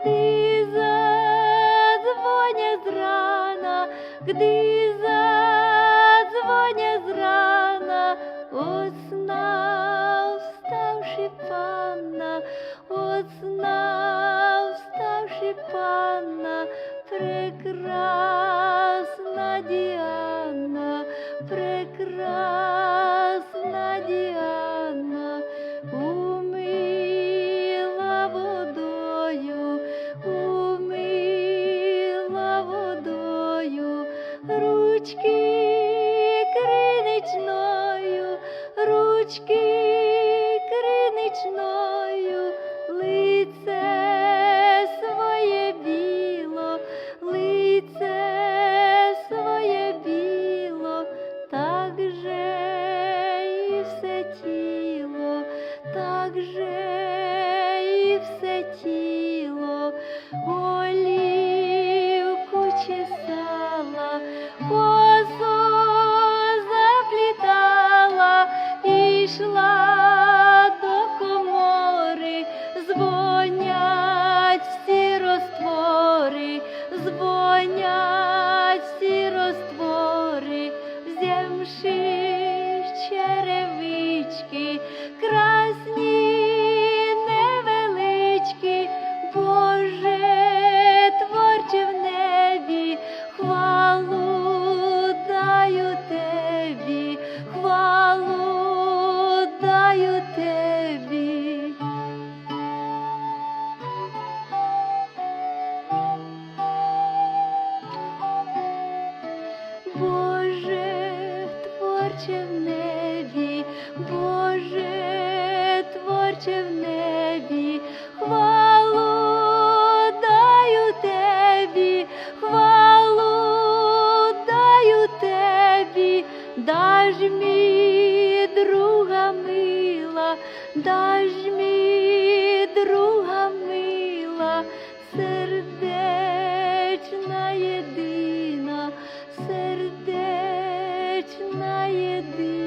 gdy zadzwonię z rana, gdy zadzwonię z rana, usnął wstawszy Panna, usnął wstawszy Panna, прекрасна Diana, прекрасна. Водою, ручки криничною, ручки криничною, лице своє біло, лице своє біло, так же і все тіло, так же і все тіло, și cerevicii творче в небі, Боже, творче в небі, хвалу даю Тебі, хвалу даю Тебі, даж мій друга мила, даж мій на єдине.